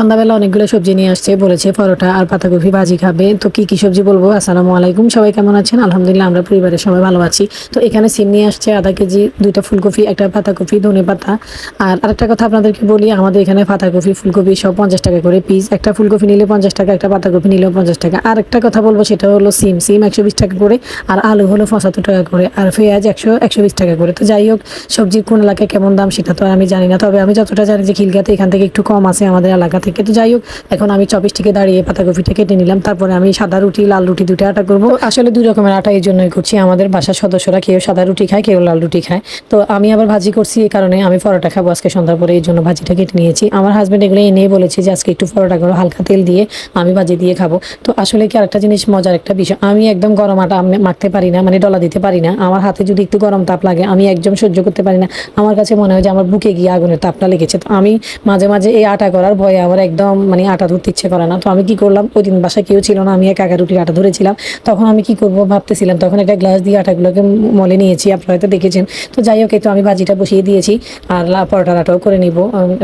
সন্ধ্যাবেলা অনেকগুলো সবজি নিয়ে আসছে, বলেছে পরোটা আর পাতাকপি ভাজি খাবে। তো কি কি সবজি বলব? আসসালামু আলাইকুম, সবাই কেমন আছেন? আলহামদুলিল্লাহ, আমরা পরিবারের সবাই ভালো আছি। তো এখানে সিম নিয়ে আসছে আধা কেজি, দুইটা ফুলকপি, একটা পাতাকপি, ধনে পাতা। আর আরেকটা কথা আপনাদেরকে বলি, আমাদের এখানে পাতাকপি, ফুলকপি সব পঞ্চাশ টাকা করে পিস একটা ফুলকপি নিলে পঞ্চাশ টাকা, একটা পাতাকপি নিলেও পঞ্চাশ টাকা। আর একটা কথা বলব, সেটা হলো সিম। সিম একশো বিশ টাকা করে, আর আলু হলো পঁচাত্তর টাকা করে, আর পেঁয়াজ একশো একশো বিশ টাকা করে। তো যাই হোক, সবজির কোন এলাকায় কেমন দাম সেটা তো আমি জানি না। তবে আমি যতটা জানি যে খিলগাতে এখান থেকে একটু কম আছে আমাদের এলাকা থেকে। তো যাই হোক, এখন আমি চব্বিশ থেকে দাঁড়িয়ে পাতাকপিটা কেটে নিলাম। তারপরে আমি সাদা রুটি, লাল রুটি দুটো আটা করব। আসলে দুই রকমের আটা এই জন্যই করছি। আমাদের বাসার সদস্যরা কেউ সাদা রুটি খায়, কেউ লাল রুটি খায়। তো আমি আবার ভাজি করছি এই কারণে আমি পরোটা খাব আজকে সন্ধ্যার পরে। এই জন্য ভাজিটা কেটে নিয়েছি। আমার হাজব্যান্ড এগুলো এনে বলেছে যে, আজকে একটু পরোটা করো, হালকা তেল দিয়ে আমি ভাজি দিয়ে খাব। তো আসলে কি আরেকটা জিনিস মজার একটা বিষয়, আমি একদম গরম আটা মাখতে পারি না মানে ডলা দিতে পারি না। আমার হাতে যদি একটু গরম তাপ লাগে, আমি একদম সহ্য করতে পারি না। আমার কাছে মনে হয় যে, আমার বুকে গিয়ে আগুনের তাপটা লেগেছে। তো আমি মাঝে মাঝে এই আটা করার ভয়ে আমার একদম মানে আটা ধরতে ইচ্ছে করে না। তো আমি কি করলাম ওই দিন বাসায় কেউ ছিল না, আমি এক একা রুটির আটা ধরেছিলাম। তখন আমি কি করব ভাবতেছিলাম, তখন একটা গ্লাস দিয়ে আটাগুলোকে মলে নিয়েছি, আপনারা হয়তো দেখেছেন। তো যাই হোক তো আমি ভাজিটা বসিয়ে দিয়েছি, আর লা পরোটার আটাও করে নিব।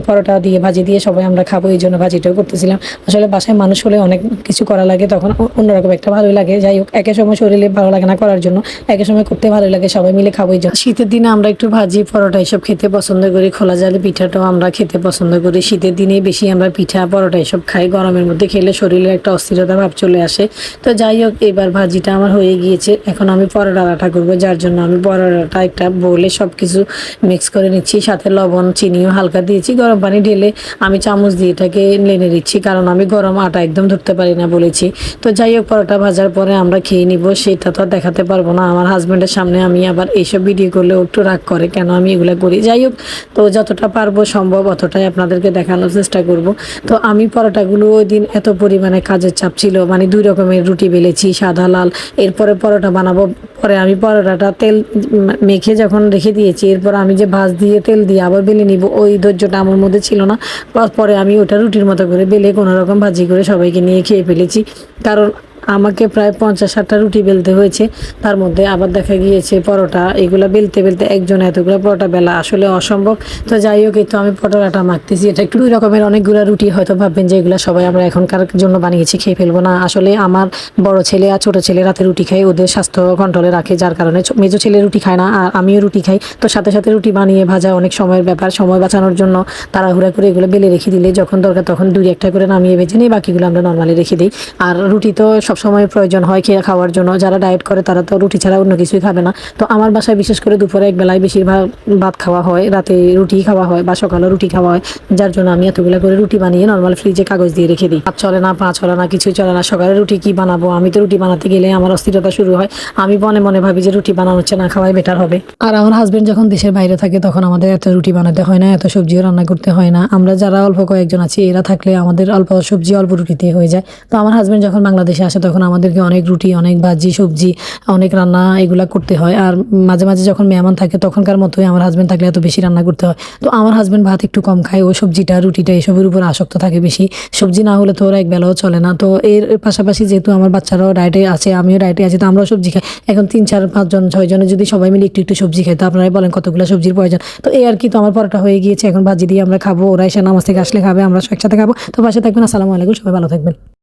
পরোটা দিয়ে ভাজি দিয়ে সবাই আমরা খাব, এই জন্য ভাজিটাও করতেছিলাম। আসলে বাসায় মানুষ হলে অনেক কিছু করা লাগে, তখন অন্যরকম একটা ভালোই লাগে। যাই হোক একের সময় শরীরে ভালো লাগে না করার জন্য একের সময় করতে ভালো লাগে, সবাই মিলে খাব, এই জন্য। শীতের দিনে আমরা একটু ভাজি, পরোটা এসব খেতে পছন্দ করি। খোলা জালে পিঠাটাও আমরা খেতে পছন্দ করি। শীতের দিনে বেশি আমরা পিঠা, পরোটা এসব খাই। গরমের মধ্যে খেলে শরীরে একটা অস্থিরতা ভাব চলে আসে। তো যাই হোক, এবার ভাজিটা আমার হয়ে গিয়েছে। এখন আমি পরোটা আটা করব, যার জন্য আমি পরোটাটা একটা বলে সব কিছু মিক্স করে নিচ্ছি। সাথে লবণ, চিনিও হালকা দিয়েছি। গরম পানি ঢেলে আমি চামচ দিয়ে এটাকে লেনে দিচ্ছি, কারণ আমি গরম আটা একদম ধরতে পারি না বলেছি। তো যাই হোক, পরোটা ভাজার পরে আমরা খেয়ে নিব। সেটা তো দেখাতে পারব না। আমার হাজব্যান্ডের সামনে আমি আবার এইসব ভিডিও করলে একটু রাগ করে, কেন আমি এগুলো করি? যাই হোক, তো যতটা পারব সম্ভব অতটাই আপনাদেরকে দেখানোর চেষ্টা করব। তো আমি পরোটাগুলো ওই দিন এত পরিমাণে কাজের চাপ ছিল মানে দুই রকমের রুটি বেলেছি, সাদা, লাল। এরপরে পরোটা বানাবো, পরে আমি পরোটাটা তেল মেখে যখন রেখে দিয়েছি, এরপর আমি যে ভাজ দিয়ে তেল দিয়ে আবার বেলে নিব, ওই ধৈর্যটা আমার মধ্যে ছিল না। পরে আমি ওটা রুটির মতো করে বেলে কোনোরকম ভাজি করে সবাইকে নিয়ে খেয়ে ফেলেছি। কারণ আমাকে প্রায় পঞ্চাশ ষাটটা রুটি বেলতে হয়েছে। তার মধ্যে আবার দেখা গিয়েছে পরোটা, এগুলো বেলতে বেলতে একজন এতগুলো পরোটা বেলা। আসলে অসম্ভব। তো যাই হোক তো আমি পরোটাটা মাখতেছি। এটা একটু দুই রকমের অনেকগুলো রুটি হয়তো ভাববেন যে এগুলো সবাই আমরা এখনকার জন্য বানিয়েছি খেয়ে ফেলব না। আসলে আমার বড় ছেলে আর ছোট ছেলে রাতে রুটি খায়, ওদের স্বাস্থ্য কন্ট্রোলে রাখে, যার কারণে মেজো ছেলে রুটি খায় না, আর আমিও রুটি খাই। তো সাথে সাথে রুটি বানিয়ে ভাজা অনেক সময়ের ব্যাপার, সময় বাঁচানোর জন্য তাড়াহুড়া করে এগুলো বেলে রেখে দিলে যখন দরকার তখন দুই একটা করে নামিয়ে ভেজে নিই, বাকিগুলো আমরা নর্মালি রেখে দিই। আর রুটি তো সবসময় প্রয়োজন হয় খেয়ে খাওয়ার জন্য। যারা ডায়েট করে তারা তো রুটি ছাড়া অন্য কিছুই খাবে না। তো আমার বাসায় বিশেষ করে দুপুরে এক বেলায় বেশিরভাগ ভাত খাওয়া হয়, রাতে রুটি খাওয়া হয় বা সকালে রুটি খাওয়া হয়। যার জন্য আমি এতগুলো করে রুটি বানিয়ে নর্মাল ফ্রিজে কাগজ দিয়ে রেখে দিই। ভাত চলে না, পা চলে না কিছু চলে না, সকালে রুটি কি বানাবো? আমি তো রুটি বানাতে গেলে আমার অস্থিরতা শুরু হয়। আমি মনে মনে ভাবি যে রুটি বানানো হচ্ছে, না খাওয়াই বেটার হবে। আর আমার হাজবেন্ড যখন দেশের বাইরে থাকে তখন আমাদের এত রুটি বানাতে হয় না, এত সবজিও রান্না করতে হয় না। আমরা যারা অল্প কয়েকজন আছি, এরা থাকলে আমাদের অল্প সবজি অল্প রুটিতে হয়ে যায়। তো আমার হাজব্যান্ড যখন বাংলাদেশে আসে তখন আমাদেরকে অনেক রুটি, অনেক ভাজি, সবজি, অনেক রান্না এগুলা করতে হয়। আর মাঝে মাঝে যখন মেহমান থাকে, তখনকার মতোই আমার হাজবেন্ড থাকলে এত বেশি রান্না করতে হয়। তো আমার হাজবেন্ড ভাত একটু কম খায় ও সবজিটা, রুটিটা, এসবের উপর আসক্ত থাকে বেশি। সবজি না হলে তো ওরা এক বেলাও চলে না। তো এর পাশাপাশি যেহেতু আমার বাচ্চারাও ডায়েটে আছে, আমিও ডায়েটে আছি, তো আমরাও সবজি খাই। এখন তিন, চার পাঁচজন ছয়জনে যদি সবাই মিলে একটু একটু সবজি খাই তো আপনারাই বলেন কতগুলো সবজির প্রয়োজন। তো এই আর কি, তো আমার পরোটা হয়ে গিয়েছে, এখন ভাজি দিয়ে আমরা খাব। ওরা এসে নামাজ থেকে আসলে খাবে, আমরা একসাথে খাব। তো পাশে থাকবেন, আসসালামু আলাইকুম, সবাই ভালো থাকবেন।